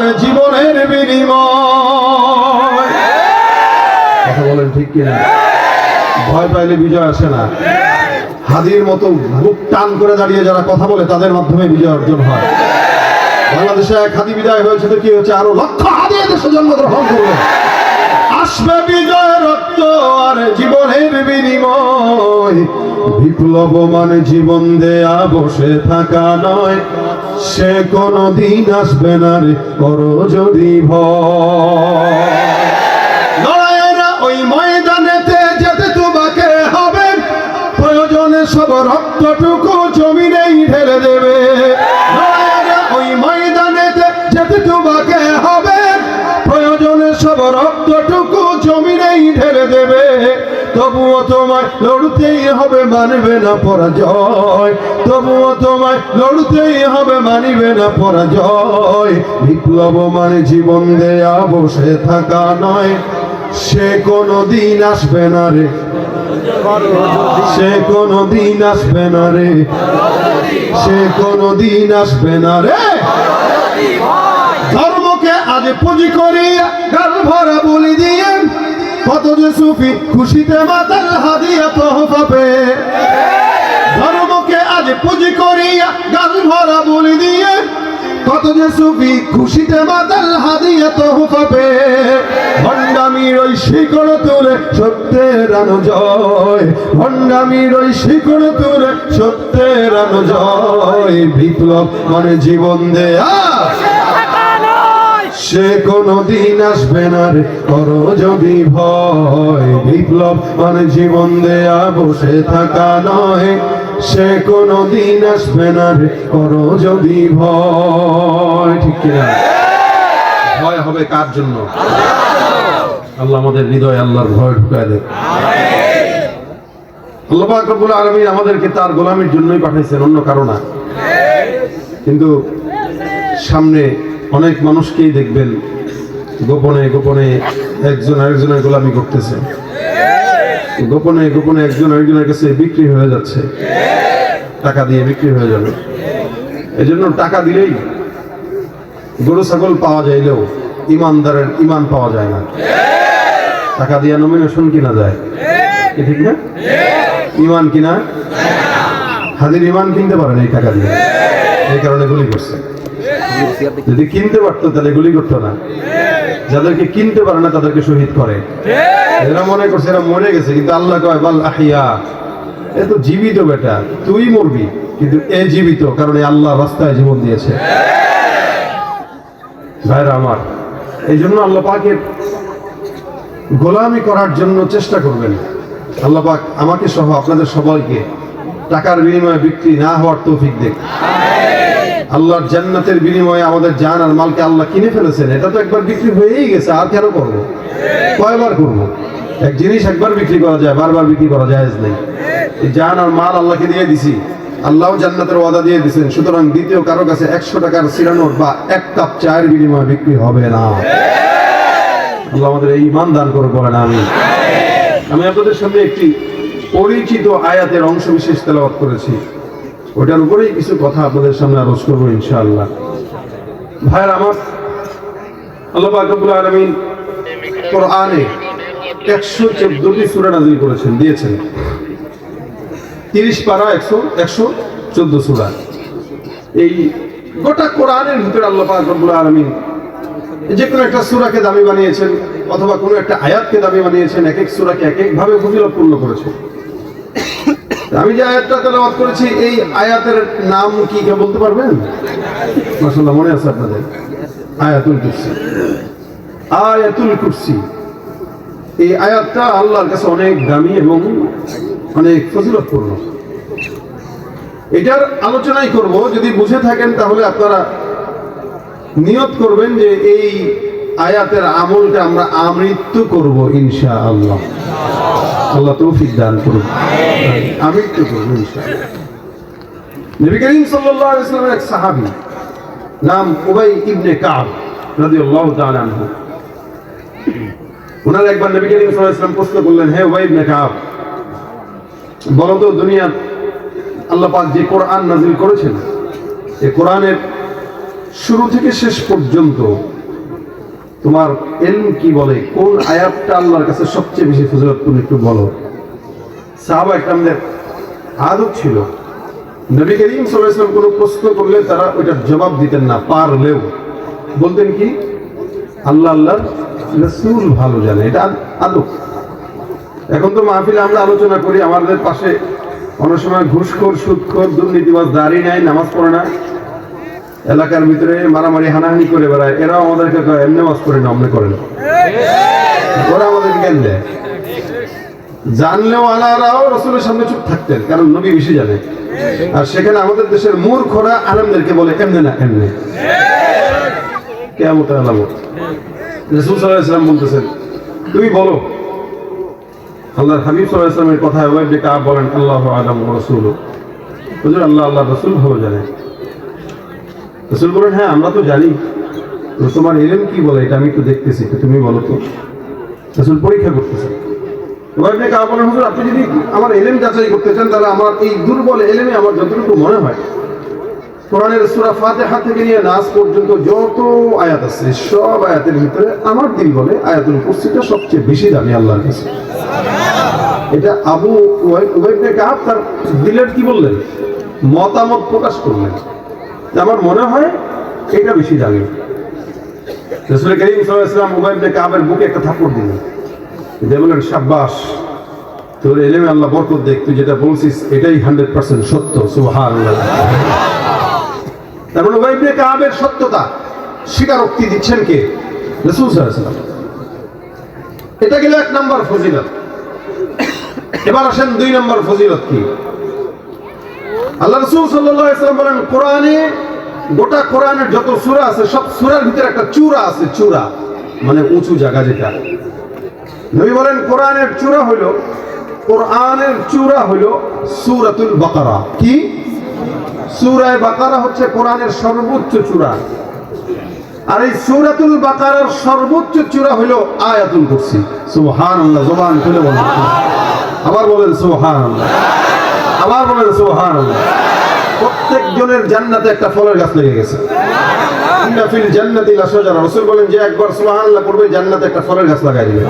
আর জীবনের বিনিময়। কথা বলেন ঠিক কিনা? ভয় পাইলে বিজয় আসে না। হাদির মতো বুক টান করে দাঁড়িয়ে যারা কথা বলে, তাদের মাধ্যমে বিজয় অর্জন হয়। বাংলাদেশে এক হাদি বিদায় হয়েছে, তো কি হচ্ছে আরও লক্ষ হাদি দেশে জন্মগ্রহণ করবে। আসবে বিজয় রক্ত আর জীবনের বিনিময়। বিপ্লব মানে জীবন দেয়া বসে থাকা নয়। সে কোনো দিন আসবে না রে, করো যদি ভয়। ওই ময়দানেতে যেতে তোমাকে হবে, প্রয়োজনে সব রক্তটুকু জমিনেই ঢেলে দেবে। ওই ময়দানেতে যেতে তোমাকে হবে, প্রয়োজনে সব রক্তটুকু জমিনেই ঢেলে দেবে। তবুও তোমায় লড়তেই হবে, মানবে না পরাজয়। তবুও তোমায় লড়তেই হবে, মানিবে না পরাজয়। বিপ্লব মানে জীবন দেয়া, বসে থাকা নয়। সে কোনো দিন আসবে না রে। সে কোনো দিন আসবে না রে। সে কোনো দিন আসবে না রে। ধর্মকে আজ পুঁজি করিয়া গাল ভরা বলি দিয়ে কত যে সুফি খুশিতে মাতাল হাদিয়া তোহফা পেয়ে ধর্মকে আজ পুঁজি করিয়া গাল ভরা বলি দিয়ে কত যে সুফি খুশিতে মাতাল হাদিয়া তোহফা পেয়ে ভণ্ডামির ওই শিকড় তুলে সত্যের আনো জয় ভণ্ডামির ওই শিকড় তুলে সত্যের আনো জয় বিপ্লব মানে জীবন দেয়া। সে কোনো দিন আসবে না রে। করো যদি ভয় বিপ্লব মানে জীবন দেয়া, বসে থাকা নয়। সে কোনো দিন আসবে না রে। করো যদি ভয় ঠিক কিনা? ভয় হবে কার জন্য? আল্লাহ আমাদের হৃদয় আল্লাহর ভয় ঢুকায় দেয় আল্লাহ রব্বুল আলামিন আমাদেরকে তার গোলামের জন্যই পাঠাইছেন, অন্য কারও না। কিন্তু সামনে অনেক মানুষকেই দেখবেন গোপনে গোপনে একজন আরেকজনের গোলামি করতেছে। গোপনে গোপনে একজন আরেকজনের কাছে বিক্রি হয়ে যাচ্ছে। টাকা দিয়ে বিক্রি হয়ে যাবে। এজন্য টাকা দিলেই গরু, ছাগল পাওয়া যাইলেও ইমানদারের ইমান পাওয়া যায় না। টাকা দিয়ে নমিনেশন কিনা যায়? কি ঠিক না? ইমান কিনা? হাজির ইমান কিনতে পারেন এই টাকা দিয়ে। এই কারণে গুলি করছে। যদি কিনতে পারতো তাহলে গুলি করতো না। যাদেরকে কিনতে পারে না তাদেরকে শহীদ করে। এরা মনে করছে এরা মরে গেছে কিন্তু আল্লাহ কয় বাল আহিয়া। এ তো জীবিত বেটা তুই মরবি কিন্তু এ জীবিত কারণ এই আল্লাহ রাস্তায় জীবন দিয়েছে। ভাইরা আমার এই জন্য আল্লাহ পাকের গোলামি করার জন্য চেষ্টা করবেন। আল্লাহ পাক আমাকে সহ আপনাদের সবাইকে টাকার বিনিময়ে বিক্রি না হওয়ার তৌফিক দেখ আল্লাহর জান্নাতের বিনিময়ে আমাদের জান আর মালকে আল্লাহ কিনে ফেলেছেন, এটা তো একবার বিক্রি হয়েই গেছে, আর কেন করব? কয়বার করব? এক জিনিস একবার বিক্রি করা যায়, বারবার বিক্রি করা যায় নেই। জান আর মাল আল্লাহকে দিয়ে দিছি আল্লাহ জান্নাতের ওয়াদা দিয়ে দিছেন, সুতরাং দ্বিতীয় কারও কাছে একশো টাকার সিরানোর বা এক কাপ চায়ের বিনিময়ে বিক্রি হবে না। আল্লাহ আমাদের এই ইমান দান করে বলেন আমি আমি আপনাদের সামনে একটি পরিচিত আয়াতের অংশ বিশেষ তেলাওয়াত করেছি। ওটার উপরেই কিছু কথা আপনাদের সামনে আলোচ করব ইনশাআল্লাহ। ভাইয়ের আমার কোরআনে একশো চোদ্দটি নাজিল করেছেন, দিয়েছেন। তিরিশ পারা একশো একশো চোদ্দ সুরা। এই গোটা কোরআনের ভিতরে আল্লাহ আকবুল যে কোনো একটা সুরাকে দামি বানিয়েছেন অথবা কোনো একটা আয়াতকে দাবি বানিয়েছেন, এক এক সুরাকে এক এক ভাবে ফজিলতপূর্ণ করেছেন। আমি যে আয়াতটা তেলাওয়াত করেছি, এই আয়াতের নাম কি কে বলতে পারবেন? মাশাআল্লাহ, মনে আছে আপনাদের? আয়াতুল কুরসি। আয়াতুল কুরসি। এই আয়াতটা আল্লাহর কাছে অনেক দামি এবং অনেক ফজিলতপূর্ণ। এটার আলোচনাই করব, যদি বুঝে থাকেন তাহলে আপনারা নিয়ত করবেন যে এই আয়াতের আমলটা আমরা আমৃত্যু করব ইনশা আল্লাহ আল্লাহ তৌফিক দান করুন করব ইনশা নবী করিম সাল্লাল্লাহু আলাইহি এক সাহাবী নাম উবাই ইবনে কাব রাদিয়াল্লাহু তাআলা আনহু। ওনার একবার নবী করিম সাল্লাল্লাহু আলাইহি প্রশ্ন করলেন, হে উবাই ইবনে কাব, বলো তো দুনিয়া আল্লাহ পাক যে কোরআন নাজিল করেছেন এই কোরআনের শুরু থেকে শেষ পর্যন্ত তোমার এলম কি বলে? কোন আয়াতটা আল্লাহর কাছে সবচেয়ে বেশি ফজিলতপূর্ণ একটু বলো। সাহাবা একরামদের আদত ছিল, নবী করিম আলাইহি কোনো প্রশ্ন করলে তারা ওইটার জবাব দিতেন না, পারলেও। বলতেন কি? আল্লাহ আল্লাহর রসুল ভালো জানে, এটা আদব। এখন তো মাহফিলে আমরা আলোচনা করি, আমাদের পাশে অনেক সময় ঘুষখোর, সুদখোর, দুর্নীতিবাজ দাঁড়িয়ে নেয় নামাজ পড়ে না। এলাকার ভিতরে মারামারি, হানাহানি করে বেড়ায়। এরাও আমাদেরকে এমনি নামাজ পড়ে না অমনে করে না ওরা আমাদেরকে জ্ঞান দেয়? জানলেও আলারাও রসুলের সামনে চুপ থাকতেন, কারণ নবী বেশি জানে। আর সেখানে আমাদের দেশের মূর্খরা আলমদেরকে বলে, এমনি না, এমনি। কেমন আলামত। রসুল সাল্লাহ ইসলাম বলতেছেন, তুমি বলো, আল্লাহর হাবিব সাল্লাহ ইসলামের কথা বলেন, আল্লাহ আলম রসুল আল্লাহ আল্লাহ, রসুল ভালো জানে রসুল বলেন হ্যাঁ আমরা তো জানি। তোমার এলেম কি বলে? এটা আমি একটু দেখতেছি তুমি বলো তো। রসুল পরীক্ষা করতেছে। এবার আপনি কা বলেন আপনি যদি আমার এলেম যাচাই করতে চান, তাহলে আমার এই দুর্বল এলেমে আমার যতটুকু মনে হয়, কোরআনের সুরা ফাতিহা থেকে নিয়ে নাস পর্যন্ত যত আয়াত আছে, সব আয়াতের ভিতরে আমার দিল বলে আয়াতুল কুরসিটা সবচেয়ে বেশি দামি আল্লাহর কাছে। এটা আবু উবাইবনে কাহাব তার দিলের কি বললেন? মতামত প্রকাশ করলেন। আমার মনে হয় এটা বেশি দামি। রসুল করিম উবাইবনে কাহাবের বুকে একটা থাপ্পড় দিলেন। যে বললেন সাব্বাস তোর আল্লাহ বরকত দেখ, তুই যেটা বলছিস এটাই হান্ড্রেড পার্সেন্ট সত্য, সুবহানাল্লাহ। তার মানে ওয়াইবনে কাহাবের সত্যতা, স্বীকারোক্তি দিচ্ছেন কে? রসুল এটা গেল এক নম্বর ফজিলত। এবার আসেন দুই নম্বর ফজিলত কি? আল্লাহ রসুল সাল্লাম বলেন, কোরআনে গোটা কোরআনের যত সূরা আছে, সব সূরার ভিতরে একটা চূড়া আছে, চূড়া। মানে উঁচু জায়গা যেটা। নবী বলেন, কোরআনের চূড়া হইল, কোরআনের চূড়া হইল সূরাতুল বাকারা। কি? সূরায় বাকারা হচ্ছে কোরআনের সর্বোচ্চ চূড়া। আর এই সূরাতুল বাকারার সর্বোচ্চ চূড়া হলো আয়াতুল কুরসি। সুবহানাল্লাহ, জবান খুলে বলেন। আবার বলেন, সুবহানাল্লাহ। আবার বলেন সুবহানাল্লাহ। প্রত্যেক জনের জান্নাতে একটা ফলের গাছ লেগে গেছে। ফিল জান্নাতি লাশাজারা। রাসূল বলেন যে একবার সুবহানাল্লাহ পড়বে জান্নাতে একটা ফলের গাছ লাগাই দিবে।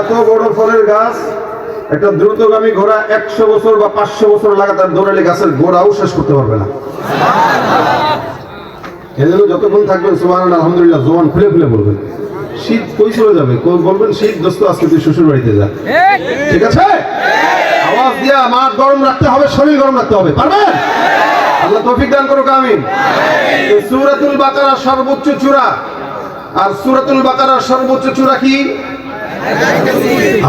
এত বড় ফলের গাছ একটা দ্রুতগামী ঘোড়া একশো বছর বা পাঁচশো বছর লাগাতার দৌড়ালে গাছের গোড়াও শেষ করতে পারবে না। এজন্য যতক্ষণ থাকবেন সুমান আলহামদুলিল্লাহ জোয়ান খুলে খুলে বলবেন। শীত কই চলে যাবে? বলবেন শীত, দোস্ত, আজকে তুই শ্বশুর বাড়িতে যা। ঠিক আছে? আওয়াজ দিয়া মাঠ গরম রাখতে হবে, শরীর গরম রাখতে হবে, পারবেন? আল্লাহ তৌফিক দান করুক, আমিন। সূরাতুল বাকারার সর্বোচ্চ চূড়া। আর সূরাতুল বাকারার সর্বোচ্চ চূড়া কি?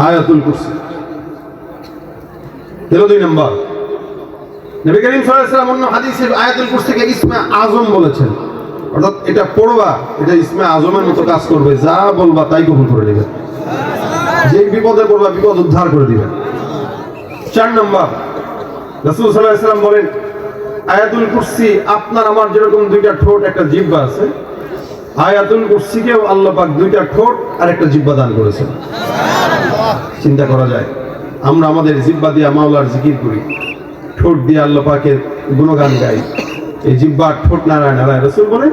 আয়াতুল কুরসি। হলো দুই নম্বর। নবী করিম সাল্লাল্লাহু আলাইহি ওয়াসাল্লাম অন্য হাদিসে আয়াতুল কুরসিকে ইসমে আজম বলেছেন। অর্থাৎ এটা পড়বা, এটা ইসমে আজমের মতো কাজ করবে, যা বলবা তাই কবুল করে নেবে। যে বিপদে পড়বা, বিপদ উদ্ধার করে দিবে। চার নম্বর, রাসূল সাল্লাল্লাহু আলাইহি ওয়াসাল্লাম বলেন, আয়াতুল কুরসি, আপনার আমার যেরকম দুইটা ঠোঁট, একটা জিহ্বা আছে, আয়াতুল কুরসিকেও আল্লাহ পাক দুইটা ঠোঁট আর একটা জিহ্বা দান করেছেন। চিন্তা করা যায়, আমরা আমাদের জিব্বা দিয়ে মাওলার জিকির করি, ঠোঁট দিয়ে আল্লাহ পাকের গুণগান গাই। এই জিব্বা ঠোঁট নারায় নারায় রসুল বলে,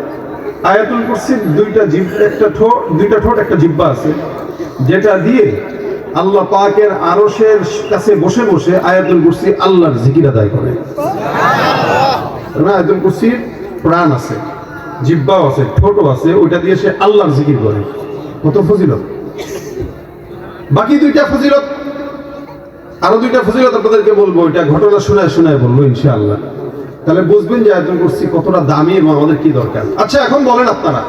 আয়াতুল কুরসির দুইটা জিব, একটা ঠোঁট, দুইটা ঠোঁট, একটা জিব্বা আছে। যেটা দিয়ে আল্লাহ পাকের আরশের কাছে বসে বসে আয়াতুল কুরসি আল্লাহর জিকির আদায় করে। আয়াতুল কুরসির প্রাণ আছে, জিব্বাও আছে, ঠোঁটও আছে, ওইটা দিয়ে সে আল্লাহর জিকির করে। কত ফজিলত? বাকি দুইটা ফজিলত, আরও দুইটা ফজিলত আপনাদেরকে বলব এটা ঘটনা শোনায় শোনায় বলব, ইনশাআল্লাহ। তাহলে বুঝবেন যে আয়তন করছি কতটা দামি এবং আমাদের কি দরকার। আচ্ছা এখন বলেন আপনারা,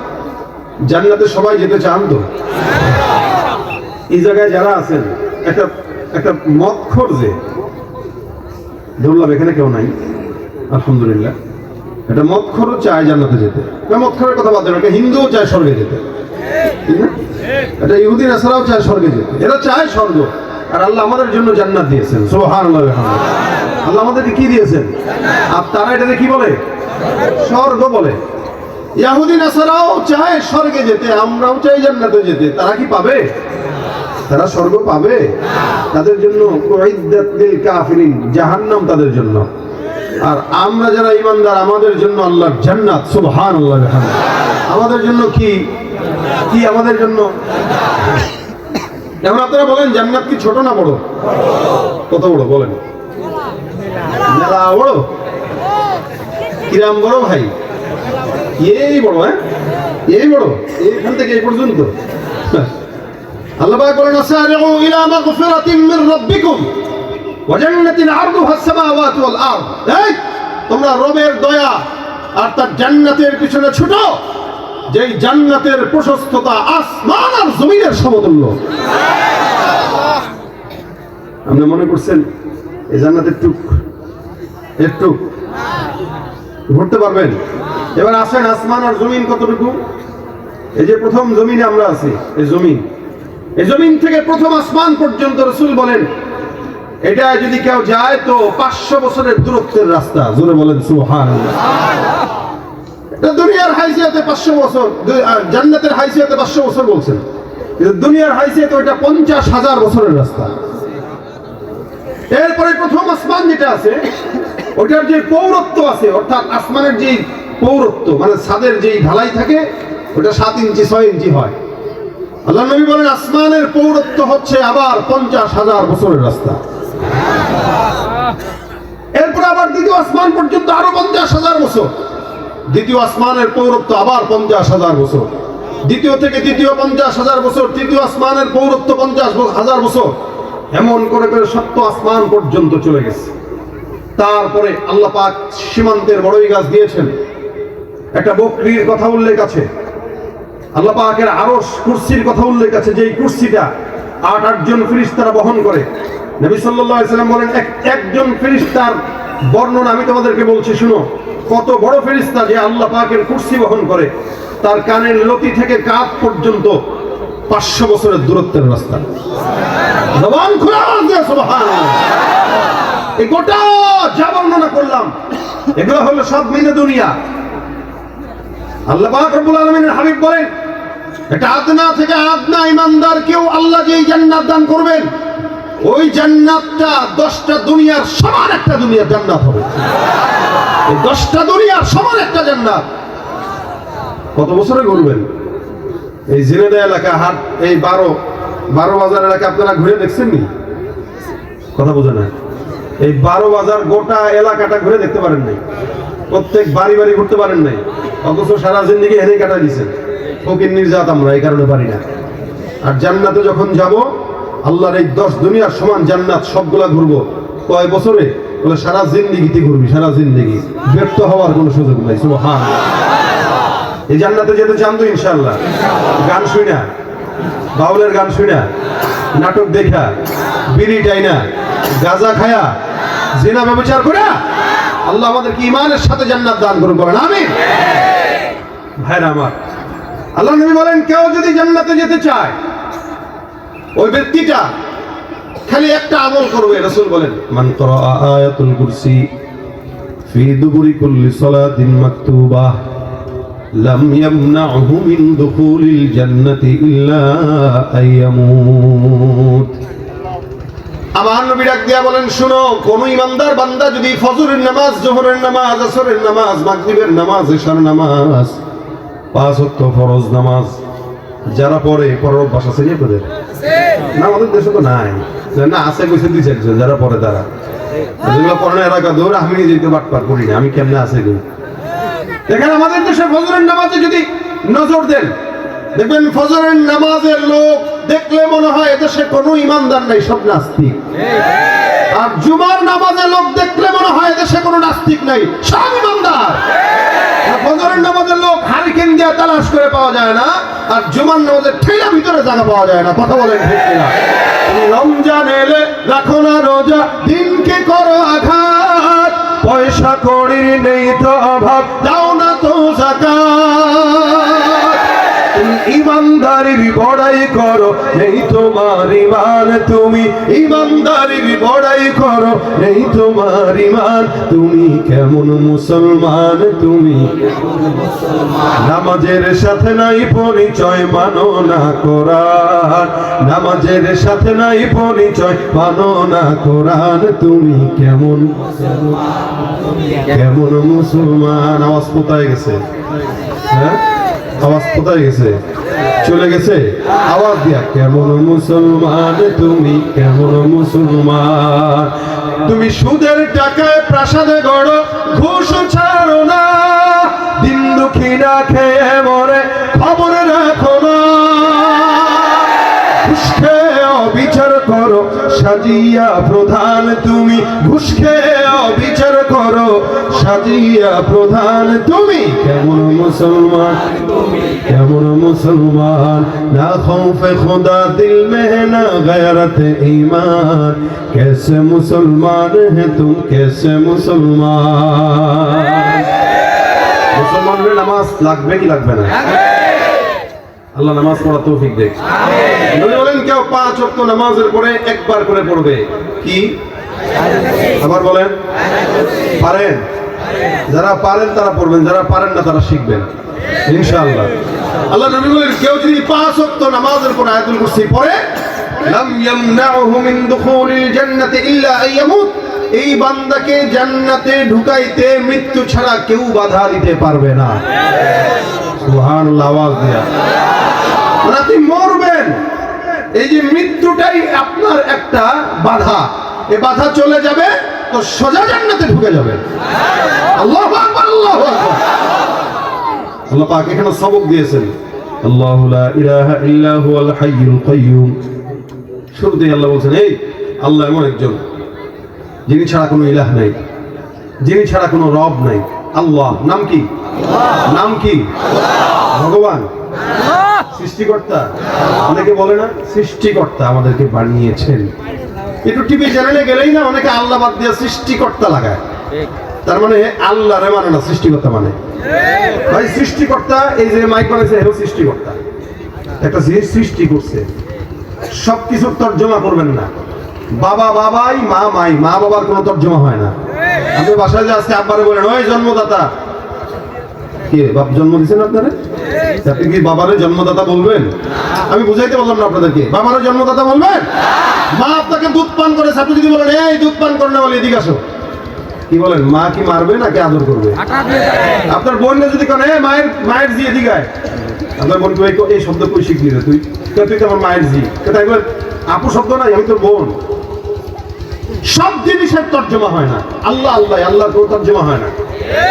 জান্নাতে সবাই যেতে চান তো? এই জায়গায় যারা আছেন, একটা একটা মক্ষর যে ধরলাম এখানে কেউ নাই, আলহামদুলিল্লাহ। একটা মক্ষরও চায় জান্নাতে যেতে। মক্ষরের কথা বাদ একটা হিন্দুও চায় স্বর্গে যেতে। এটা ইহুদি, নাসারাও চায় স্বর্গে যেতে। এরা চায় স্বর্গ। আর আল্লাহ আমাদের জন্য জান্নাত দিয়েছেন সোহান আল্লাহ আমাদেরকে কি দিয়েছেন? আর তারা এটাকে কি বলে? স্বর্গ বলে। ইয়াহুদি, নাসারাও চায় স্বর্গে যেতে, আমরাও চাই জান্নাতে যেতে। তারা কি পাবে? তারা স্বর্গ পাবে। তাদের জন্য কাফিরিন, জাহান্নাম তাদের জন্য। আর আমরা যারা ইমানদার আমাদের জন্য আল্লাহর জান্নাত সুবহান আল্লাহ আমাদের জন্য কি? কি আমাদের জন্য? এখন আপনারা বলেন, জান্নাত কি ছোট না বড়? কত বড়? বলেন। মেলা বড়? কিরাম বড় ভাই? এই বড় হ্যাঁ? এই বড়? এইখান থেকে এই পর্যন্ত। আল্লাহ বলেন, আসারিউ ইলা মাগফিরাতিন মির রাব্বিকুম ওয়া জান্নাতিন আরদুহা আস-সামাওয়াতু ওয়াল আরদ। এই, তোমরা রবের দয়া আর তার জান্নাতের পিছনে ছুটো। যেই জান্নাতের প্রশস্ততা আসমান আর জমিনের সমতুল্য। আপনি মনে করছেন, এই জান্নাতের টুক একটু ঘুরতে পারবেন? এবার আসেন, আসমান আর জমিন কতটুকু? এই যে প্রথম জমিনে আমরা আছি, এই জমিন। এই জমিন থেকে প্রথম আসমান পর্যন্ত রসুল বলেন এটা যদি কেউ যায় তো পাঁচশো বছরের দূরত্বের রাস্তা। জোরে বলেন সুহান দুনিয়ার হাইসিয়াতে পাঁচশো বছর জান্নাতের হাইসিয়াতে পাঁচশো বছর বলছেন। দুনিয়ার হাইসিয়াতে ওইটা পঞ্চাশ হাজার বছরের রাস্তা। এরপরে প্রথম আসমান যেটা আছে ওটার যে পৌরত্ব আছে, অর্থাৎ আসমানের যে পৌরত্ব মানে ছাদের যেই ঢালাই থাকে ওটা সাত ইঞ্চি, ছয় ইঞ্চি হয়। আল্লাহ নবী বলেন, আসমানের পৌরত্ব হচ্ছে আবার পঞ্চাশ হাজার বছরের রাস্তা। এরপরে আবার দ্বিতীয় আসমান পর্যন্ত আরও পঞ্চাশ হাজার বছর। দ্বিতীয় আসমানের পৌরত্ব আবার পঞ্চাশ হাজার বছর। দ্বিতীয় থেকে তৃতীয় পঞ্চাশ হাজার বছর, তৃতীয় আসমানের পৌরত্ব পঞ্চাশ হাজার বছর। এমন করে করে সত্য আসমান পর্যন্ত চলে গেছে। তারপরে আল্লাহ পাক সীমান্তের বড়ই গাছ দিয়েছেন। একটা বকরির কথা উল্লেখ আছে। আল্লাহ পাকের আরশ কুরসির কথা উল্লেখ আছে, যেই কুরসিটা আট, আটজন ফিরিস্তারা বহন করে। নবী সাল্লাম বলেন, এক একজন ফিরিস্তার বর্ণনা আমি তোমাদেরকে বলছি, শুনো। কত বড় ফেরিস্তা যে আল্লাহ পাকের কুরসি বহন করে, তার কানের লতি থেকে কাপ পর্যন্ত পাঁচশো বছরের দূরত্বের রাস্তা। জবান। এই গোটা যা বর্ণনা করলাম, এগুলো হলো সব মিলে দুনিয়া। আল্লাহ পাক রব্বুল আলামিনের হাবিব বলেন, এটা আদনা থেকে আদনা ইমানদার কেউ আল্লাহ যেই জান্নাত দান করবেন ওই জান্নাতটা দশটা দুনিয়ার সমান একটা দুনিয়ার জান্নাত হবে। দশটা দুনিয়ার সমান একটা জান্নাত। কত বছরে ঘুরবেন? এই জেনেদা এলাকা, হাট, এই বারো বারো বাজার এলাকা আপনারা ঘুরে দেখছেন নি? কথা বোঝে না। এই বারো বাজার গোটা এলাকাটা ঘুরে দেখতে পারেন নাই। প্রত্যেক বাড়ি বাড়ি ঘুরতে পারেন নাই। অথচ সারা জিন্দিগি হেনে কাটা দিয়েছেন। ফকির নির্যাত আমরা, এই কারণে পারি না। আর জান্নাতে যখন যাব আল্লাহর এই দশ দুনিয়ার সমান জান্নাত সবগুলা ঘুরবো। কয় বছরে? বলে, সারা জিন্দিগিতে ঘুরবি, সারা জিন্দিগি। ব্যর্থ হওয়ার কোনো সুযোগ নাই সুবহান এই জান্নাতে যেতে চান তো ইনশাল্লাহ গান শুই না, বাউলের গান শুই না, নাটক দেখা, বিড়ি টাইনা গাজা খায়া, জেনা ব্যবচার করে। আল্লাহ আমাদেরকে ইমানের সাথে জান্নাত দান করুন, বলেন আমি ভাইরা আমার, আল্লাহ নবী বলেন, কেউ যদি জান্নাতে যেতে চায় ওই ব্যক্তিটা খালি একটা আমল করবে রাসূল বলেন। মান করা আয়াতুল কুরসি ফি দুবুরি কুল্লি সালাতিন মাকতুবা লাম ইয়ামনাহু মিন দুখুলিল জান্নাতি ইল্লা আইয়ামুত আমার নবী ডাক দিয়া বলেন শুনো কোন ইমানদার বান্দা যদি ফজরের নামাজ জোহরের নামাজ আসরের নামাজ মাগরিবের নামাজ ইশার নামাজ পাঁচ ওয়াক্ত ফরজ নামাজ যারা পড়ে পড়ার অভ্যাস আছে আপনাদের? না, আমাদের দেশে তো নাই। না আছে কইছে দুই চারজন, যারা পড়ে তারা। যেগুলো পড়ে না এলাকা দৌড় আমি নিজেকে বাটপার করি না, আমি কেমনে আছে দেখেন, আমাদের দেশে ফজরের নামাজে যদি নজর দেন, দেখবেন ফজরের নামাজের লোক দেখলে মনে হয় এদেশে কোনো ইমানদার নাই, সব নাস্তিক। আর জুমার নামাজের লোক দেখলে মনে হয় এদেশে কোনো নাস্তিক নাই, সব ইমানদার। ফজরের নামাজের লোক হারিকেন দিয়ে তালাশ করে পাওয়া যায় না, আর জুমান নামাজের ঠেলা ভিতরে জায়গা পাওয়া যায় না। কথা বলেন ঠিক না রমজান এলে রাখো না রোজা, দিনকে করো আঘাত। পয়সা কড়ির নেই তো অভাব, দাও না তো জাকাত। ইমানদারির বড়াই করো। নেই তোমার ইমান, তুমি ইমানদারির বড়াই করো। নেই তোমার ইমান, তুমি কেমন মুসলমান, তুমি নামাজের সাথে নাই পরিচয় মানো না কোরআন। নামাজের সাথে নাই পরিচয় মানো না কোরআন, তুমি কেমন কেমন মুসলমান। আওয়াজ কোথায় গেছে? হ্যাঁ? আওয়াজ কোথায় গেছে? চলে গেছে? আওয়াজ দিয়া, কেমন মুসলমান তুমি? কেমন মুসলমান? তুমি সুদের টাকায় প্রাসাদে গড়ো, ঘুষ ছাড়ো না। দিন দুঃখী না খেয়ে মরে সাজিয়া প্রধান তুমি ঘুষ খেয়ে অবিচার করো সাজিয়া প্রধান তুমি কেমন মুসলমান কেমন মুসলমান না খৌফে খোদা দিল में ना गैरत ईमान कैसे मुसलमान है तुम कैसे मुसलमान মুসলমানের নামাজ লাগবে কি লাগবে না আল্লাহ নামাজ পড়া তৌফিক দেখ নবী বলেন কেউ পাঁচ ওয়াক্ত নামাজের পরে একবার করে পড়বে। কি? আবার বলেন। পারেন? যারা পারেন তারা পড়বেন, যারা পারেন না তারা শিখবেন। ইনশাআল্লাহ। আল্লাহ নবী বলেন, কেউ যদি পাঁচ ওয়াক্ত নামাজের পরে আয়াতুল কুরসি পড়ে, লাম মিন দুখুলিল জান্নাতি ইল্লা আন ইয়ামুত, এই বান্দাকে জান্নাতে ঢুকাইতে মৃত্যু ছাড়া কেউ বাধা দিতে পারবে না। সুবহানাল্লাহ, আওয়াজ দিয়া। মরবেন এই যে মৃত্যুটাই আপনার একটা বাধা। এ বাধা চলে যাবে, তো সোজা জান্নাতে ঢুকে যাবে। আল্লাহ আল্লাহ আল্লাহ পাক এখানে সবক দিয়েছেন। আল্লাহু ইলাহা ইল্লা হুয়াল হাইয়ুল কাইয়ুম শুরুতেই আল্লাহ বলছেন, এই, আল্লাহ এমন একজন, যিনি ছাড়া কোনো ইলাহ নাই, যিনি ছাড়া কোনো রব নাই। আল্লাহ, নাম কি? নাম কি? ভগবান। সৃষ্টিকর্তা। অনেকে বলে না সৃষ্টিকর্তা আমাদেরকে বানিয়েছেন। একটু টিভি চ্যানেলে গেলেই না অনেকে আল্লাহ বাদ দিয়ে সৃষ্টিকর্তা লাগায়। তার মানে আল্লাহ রে মানে না সৃষ্টিকর্তা মানে। ভাই সৃষ্টিকর্তা এই যে মাইক বানাইছে এও সৃষ্টিকর্তা। একটা জিনিস সৃষ্টি করছে। সব কিছু তর্জমা করবেন না। বাবা বাবাই মা মাই মা বাবার কোনো তর্জমা হয় না। আপনি বাসায় যে আজকে আব্বারে বলেন ওই জন্মদাতা কে? বাপ জন্ম দিয়েছেন আপনারা আপনি কি বাবারে জন্মদাতা বলবেন? আমি বুঝাইতে পারলাম না আপনাদেরকে। বাবারে জন্মদাতা বলবেন? মা আপনাকে দুধ পান আপনি যদি বলেন এই দুধ পান করে না বলে এদিকে আসো। কি বলেন মা কি মারবে নাকি আদর করবে? আপনার বোন যদি কেন এ মায়ের মায়ের জি এদিকে আপনার বোন তুই এই- শব্দ কই শিখলি রে তুই? তুই তো আমার মায়ের জি? তাই বলে আপু শব্দ নাই আমি তোর বোন। সব জিনিসের তর্জমা হয় না। আল্লাহ আল্লাহ আল্লাহ কোনো তর্জমা হয় না।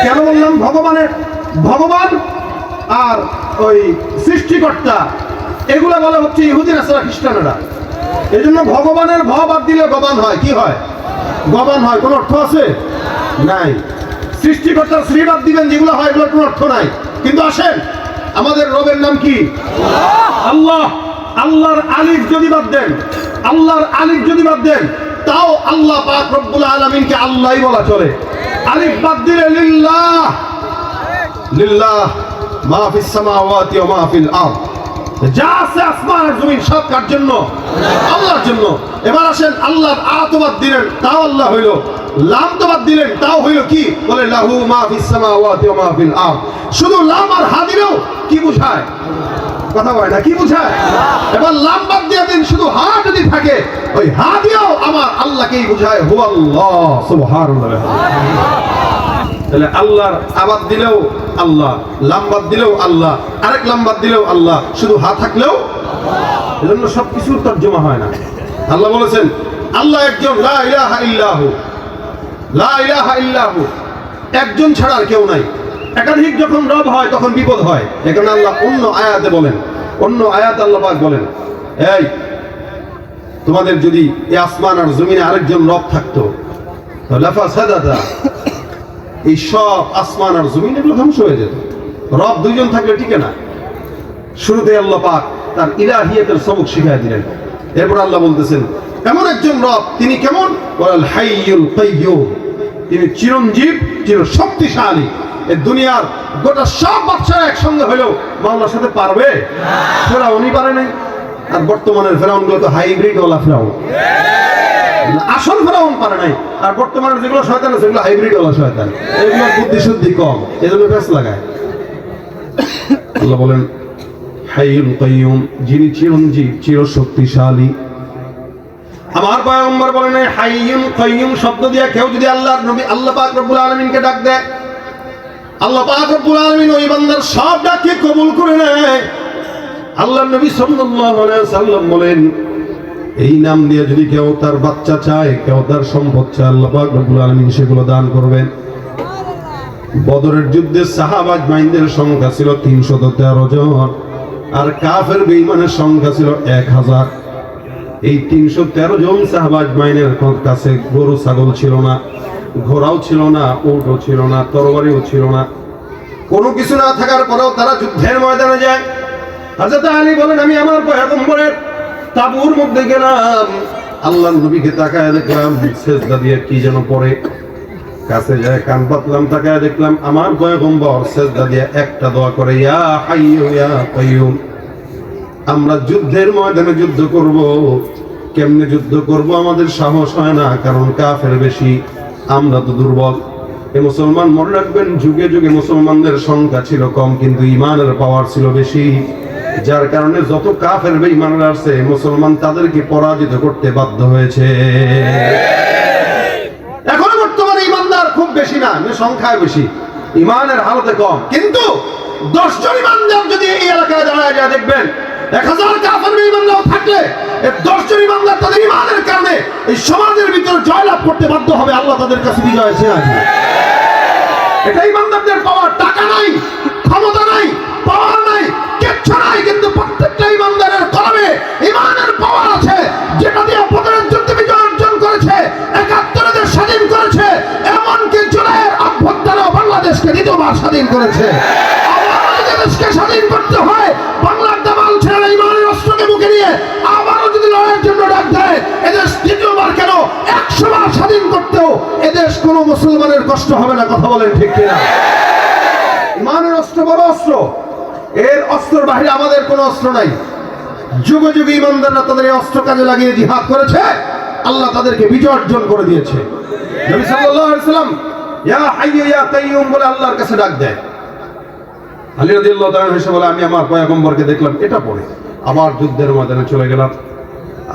কেন বললাম? ভগবানের ভগবান আর ওই সৃষ্টিকর্তা, এগুলো বলে হচ্ছে ইহুদি নাসারা খ্রিস্টানেরা। এই জন্য ভগবানের ভ বাদ দিলে গবান হয়, কি হয়? গবান হয়, কোনো অর্থ আছে? নাই। সৃষ্টিকর্তার শ্রীবাদ দিবেন, যেগুলো হয় এগুলোর কোনো অর্থ নাই। কিন্তু আসেন, আমাদের রবের নাম কি? আল্লাহ। আল্লাহর আলিফ যদি বাদ দেন, আল্লাহর আলিফ যদি বাদ দেন, তাও আল্লাহ পাক রব্বুল আলামিনকে আল্লাহই বলা চলে। আলিফ বাদ দিলে লিল্লাহ। লিল্লাহ, মা ফিস সামাওয়াতি ওয়া মা ফিল আরদ। যা আছে আসমান আর জমিন সব কার জন্য? আল্লাহর জন্য। এবার আসেন আল্লাহর আতবাদ দিলেন, তাও আল্লাহ হইল। লাম তো বাদ দিলেন, তাও হইল কি? বলে, লাহু মা ফিস সামাওয়াতি ওয়া মা ফিল আরদ। শুধু লাম আর হা দিলেও কি বোঝায়? কথা বলে না, কি বোঝায়? এবার লাম বাদ দিয়ে দিন, শুধু হা যদি থাকে, ওই হা দিয়েও আমার আল্লাহকেই বোঝায় হু আল্লাহ সুবহানাল্লাহ। তাহলে আল্লাহর আবাদ দিলেও আল্লাহ লাম্বাদ দিলেও আল্লাহ, আরেক লাম্বাদ দিলেও আল্লাহ, শুধু হা থাকলেও এজন্য সব কিছুর তর্জমা হয় না। আল্লাহ বলেছেন, আল্লাহ একজন, লা লা একজন ছাড়া আর কেউ নাই। একাধিক যখন রব হয়, তখন বিপদ হয়। এখানে আল্লাহ অন্য আয়াতে বলেন, অন্য আয়াত আল্লাহ বলেন, এই, তোমাদের যদি এই আসমান আর জমিনে আরেকজন রব থাকতো লাফা সাদাতা এই সব আসমান আর জমিন এগুলো ধ্বংস হয়ে যেত। রব দুইজন থাকলে ঠিক না। শুরুতে আল্লাহ পাক তার ইলাহিয়াতের সবক শিখাই দিলেন। এরপর আল্লাহ বলতেছেন, এমন একজন রব, তিনি কেমন? তিনি চিরঞ্জীব চির শক্তিশালী। এ দুনিয়ার গোটা সব বাচ্চারা একসঙ্গে হলেও বাংলার সাথে পারবে? ফেরাউনই পারে নাই। আর বর্তমানের ফেরাউনগুলো তো হাইব্রিড ওলা ফেরাউন। আসল ফেরাউন পারে নাই। আর বর্তমানের যেগুলো শয়তান আছে সেগুলো হাইব্রিড ওলা শয়তান। এগুলোর বুদ্ধি শুদ্ধি কম বেশ লাগায়। আল্লাহ বলেন হাইয়ুল কাইয়ুম যিনি চিরঞ্জীব চির শক্তিশালী আমার পয়গম্বর বলেন এই হাইয়ুল কাইয়ুম শব্দ দিয়ে কেউ যদি আল্লাহর নবী আল্লাহ পাক রব্বুল আলামিনকে ডাক দেয় আল্লাহ পাক রব্বুল আলামিন ওই বান্দার সব ডাককে কবুল করে নেয়। আল্লাহ নবী সাল্লাল্লাহু আলাইহি সাল্লাম বলেন এই নাম দিয়ে যদি কেউ তার বাচ্চা চায়, কেউ তার সম্পদ চায়, আল্লাহ রব্বুল আলামিন সেগুলো দান করবেন। বদরের যুদ্ধে সাহাবাজ মাইনদের সংখ্যা ছিল তিনশত তেরো জন, আর কাফের বেইমানের সংখ্যা ছিল এক হাজার। এই তিনশো তেরো জন সাহাবাজ মাইনের কাছে গরু, ছাগল ছিল না, ঘোড়াও ছিল না, উটও ছিল না, তরবারিও ছিল না। কোনো কিছু না থাকার পরেও তারা যুদ্ধের ময়দানে যায়। হাজরত আলী বলেন, আমি আমার পয়গম্বরের তাবুর মধ্যে গেলাম। আল্লাহ নবীকে তাকায় দেখলাম, সেজদা দিয়ে কি যেন পড়ে কাছে যায়, কান পাতলাম, তাকায় দেখলাম আমার পয়গম্বর সেজদা দিয়ে একটা দোয়া করে, ইয়া হাইয়ু, ইয়া কাইয়ুম, আমরা যুদ্ধের ময়দানে যুদ্ধ করব। কেমনে যুদ্ধ করব আমাদের সাহস হয় না, কারণ কাফের বেশি, আমরা তো দুর্বল। এ মুসলমান মনে রাখবেন, যুগে যুগে মুসলমানদের সংখ্যা ছিল কম, কিন্তু ইমানের পাওয়ার ছিল বেশি। যার কারণে যত কাফের বেঈমানরা আসছে, মুসলমান তাদেরকে পরাজিত করতে বাধ্য হয়েছে। এখন বর্তমানে ইমানদার খুব বেশি না মানে সংখ্যায় বেশি। ইমানের হালতে কম। কিন্তু দশজন ইমানদার যদি এই এলাকায় দাঁড়ায় যায়, দেখবেন এক হাজার কাফের থাকলে দশজন ইমানদার তাদের ইমানের কারণে এই সমাজের ভিতরে জয়লাভ করতে বাধ্য হবে, আল্লাহ তাদের কাছে বিজয় ছেড়ে এটা ইমানদারদের পাওয়ার টাকা নাই, ক্ষমতা নাই, পাওয়ার নাই কিন্তু প্রত্যেকটা ইমানদারের কলমে ইমানের পাওয়ার আছে। যেটা দিয়ে বদরের যুদ্ধে বিজয় অর্জন করেছে একাত্তরে স্বাধীন করেছে, এমনকি জুলাইয়ের অভ্যন্তরে বাংলাদেশকে দ্বিতীয়বার স্বাধীন করেছে। দেশকে স্বাধীন করতে হয়, বাংলার দামাল ছেড়ে ইমানের অস্ত্রকে মুখে নিয়ে আবারও যদি লড়াইয়ের জন্য ডাক দেয়, এদেশ দ্বিতীয়বার কেন একশো বার স্বাধীন করতেও এদেশ কোনো মুসলমানের কষ্ট হবে না, কথা বলেন ঠিক কিনা ইমানের অস্ত্র বড় অস্ত্র এর অস্ত্র বাহিরে আমাদের কোনো অস্ত্র নাই। যুগে যুগে ইমানদাররা তাদের এই অস্ত্র কাজে লাগিয়ে জিহাদ করেছে, আল্লাহ তাদেরকে বিজয় অর্জন করে দিয়েছে। নবী সাল্লাল্লাহু আলাইহি সাল্লাম, ইয়া হাইয়ু ইয়া কাইয়ুম বলে আল্লাহর কাছে ডাক দেয়। আলী রাদিয়াল্লাহু তাআলা এসে বলে, আমি আমার পয়গম্বরকে দেখলাম, এটা পড়ে। আবার যুদ্ধের ময়দানে চলে গেলাম।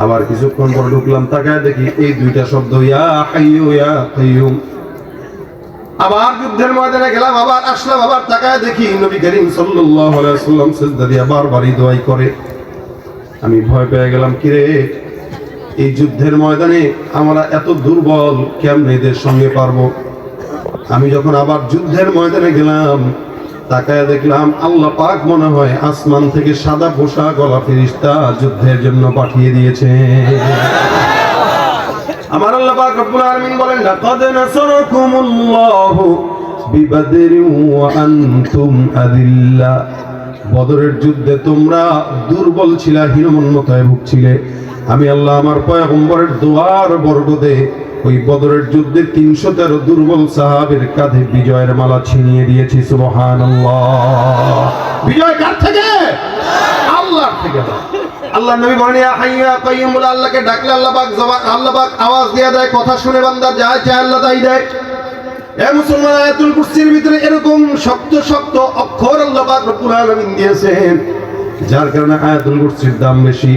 আবার কিছুক্ষণ পর ঢুকলাম, তাকায় দেখি এই দুইটা শব্দ, ইয়া হাইয়ু ইয়া কাইয়ুম আবার যুদ্ধের ময়দানে গেলাম, আবার আসলাম, আবার তাকায় দেখি নবী করিম সাল্লাল্লাহু আলাইহি সাল্লাম সিজদা দিয়ে বারবারই দোয়াই করে। আমি ভয় পেয়ে গেলাম কিরে এই যুদ্ধের ময়দানে আমরা এত দুর্বল, কেমনে এদের সঙ্গে পারব? আমি যখন আবার যুদ্ধের ময়দানে গেলাম, তাকায় দেখলাম, আল্লাহ পাক মনে হয় আসমান থেকে সাদা পোশাক গলা ফেরিস্তা যুদ্ধের জন্য পাঠিয়ে দিয়েছে। আমার আল্লাহ পাক রব্বুল আলামিন বলেন, লাকাদ নাসারাকুমুল্লাহু বিবাদরিন ওয়া আনতুম আদিল্লা বদরের যুদ্ধে তোমরা দুর্বল ছিলা, হীনমন্যতায় ভুগছিলে। আমি আল্লাহ আমার পয়গম্বরের দোয়ার বরগদে ওই বদরের যুদ্ধে তিনশো তেরো দুর্বল সাহাবের কাঁধে বিজয়ের মালা ছিনিয়ে দিয়েছি, সুবহানাল্লাহ। বিজয় কার থেকে? আল্লাহর থেকে। আল্লাহ নবী বলেন, ইয়া হাইয়্যু ইয়া কাইয়্যুম বলে আল্লাহকে ডাকলে আল্লাহ পাক জবান, আল্লাহ পাক আওয়াজ দিয়ে দেয়, কথা শুনে বান্দা যায় চায় আল্লাহ তাই দেয়। এ মুসলমান, আয়াতুল কুরসির ভিতরে এরকম শক্ত শক্ত অক্ষর আল্লাহ পাক রব্বুল আলামিন দিয়েছেন, যার কারণে আয়াতুল কুরসির দাম বেশি।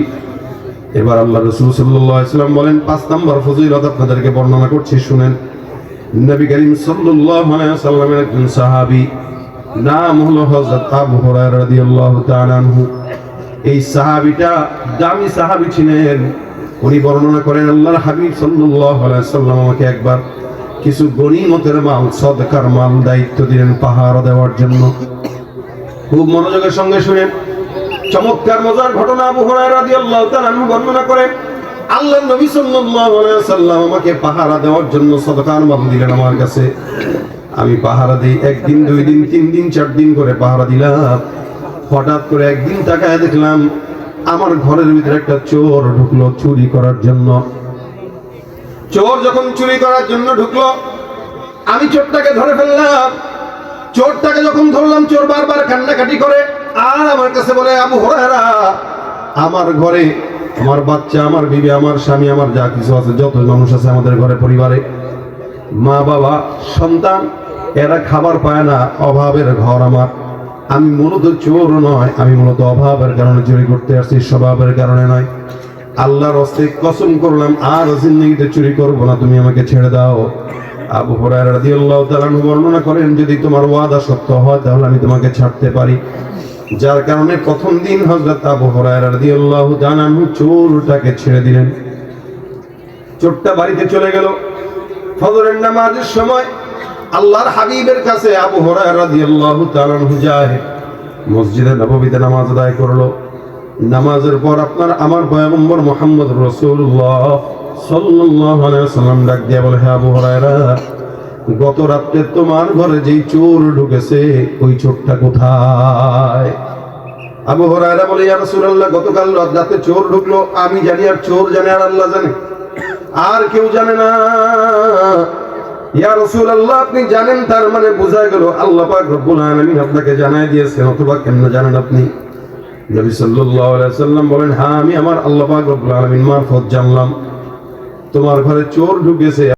এবার আল্লাহ রাসূল সাল্লাল্লাহু আলাইহি সাল্লাম বলেন, পাঁচ নম্বর ফজিলত আপনাদেরকে বর্ণনা করছি, শুনেন। নবী করিম সাল্লাল্লাহু আলাইহি সাল্লামের একজন সাহাবী, নাম হলো হযরত আবু হুরায়রা রাদিয়াল্লাহু তাআলা আনহু। এই সাহাবিটা দামি সাহাবি ছিলেন। উনি বর্ণনা করেন, আল্লাহর হাবিব সাল্লাল্লাহু আলাইহি সাল্লাম আমাকে একবার কিছু গনিমতের মাল, সদকার মাল, দায়িত্ব দিলেন পাহাড় দেওয়ার জন্য। খুব মনোযোগের সঙ্গে শুনেন। চমৎকার, মজার ঘটনা আবু হুরায়রা রাদিয়াল্লাহু তাআলা বর্ণনা করেন আল্লাহ নবী সাল্লাল্লাহু আলাইহি সাল্লাম আমাকে পাহারা দেওয়ার জন্য সদকার মাল দিলেন আমার কাছে। আমি পাহারা দিই, একদিন, দুই দিন, তিন দিন, চার দিন করে পাহারা দিলাম। হঠাৎ করে একদিন তাকায় দেখলাম, আমার ঘরের ভিতরে একটা চোর ঢুকলো চুরি করার জন্য। চোর যখন চুরি করার জন্য ঢুকলো, আমি চোরটাকে ধরে ফেললাম। চোরটাকে যখন ধরলাম, চোর বারবার কান্নাকাটি করে, আর আমার কাছে বলে, আবু হরারা আমার ঘরে আমার বাচ্চা, আমার বিবি, আমার স্বামী, আমার যা কিছু আছে, যত মানুষ আছে আমাদের ঘরে, পরিবারে মা বাবা সন্তান, এরা খাবার পায় না, অভাবের ঘর আমার। আমি মূলত চোর নয়, আমি মূলত অভাবের কারণে চুরি করতে আসছি, স্বভাবের কারণে নয়। আল্লাহর হস্তে কসম করলাম, আর জিন্দগিতে চুরি করব না, তুমি আমাকে ছেড়ে দাও। আবু হুরায়রা রাদিয়াল্লাহু তাআলা বর্ণনা করেন, যদি তোমার ওয়াদা সত্য হয়, তাহলে আমি তোমাকে ছাড়তে পারি। যার কারণে প্রথম দিন হযরত আবু হুরায়রা রাদিয়াল্লাহু তাআলা চোরটাকে ছেড়ে দিলেন। চোরটা বাড়িতে চলে গেল। ফজরের নামাজের সময় আল্লাহর হাবিবের কাছে আবু হুরায়রা রাদিয়াল্লাহু তাআলা যায়। মসজিদে নববীতে নামাজ আদায় করল। নামাজের পর আপনার আমার পয়গম্বর মোহাম্মদ রসুল্লাহ সাল্লাল্লাহু আলাইহি ওয়াসাল্লাম ডাক দিয়ে বলে হ্যাঁ আবু হুরায়রা, গত রাত্রে তোমার ঘরে যেই চোর ঢুকেছে, ওই চোরটা কোথায়? আবু হরায়রা বলে, ইয়া রাসূলুল্লাহ, গতকাল রাতে চোর ঢুকলো। আমি জানি আর চোর জানে আর আল্লাহ জানে। আর কেউ জানে না। ইয়া রাসূলুল্লাহ, আপনি জানেন, তার মানে বোঝা গেল আল্লাহ পাক রব্বুল আপনাকে জানাই দিয়েছেন অথবা কেমনে জানেন আপনি? নবী সাল্লাল্লাহু সাল্লাম বলেন হ্যাঁ আমি আমার আল্লাহ পাক রব্বুল আলামিন মারফত জানলাম। তোমার ঘরে চোর ঢুকেছে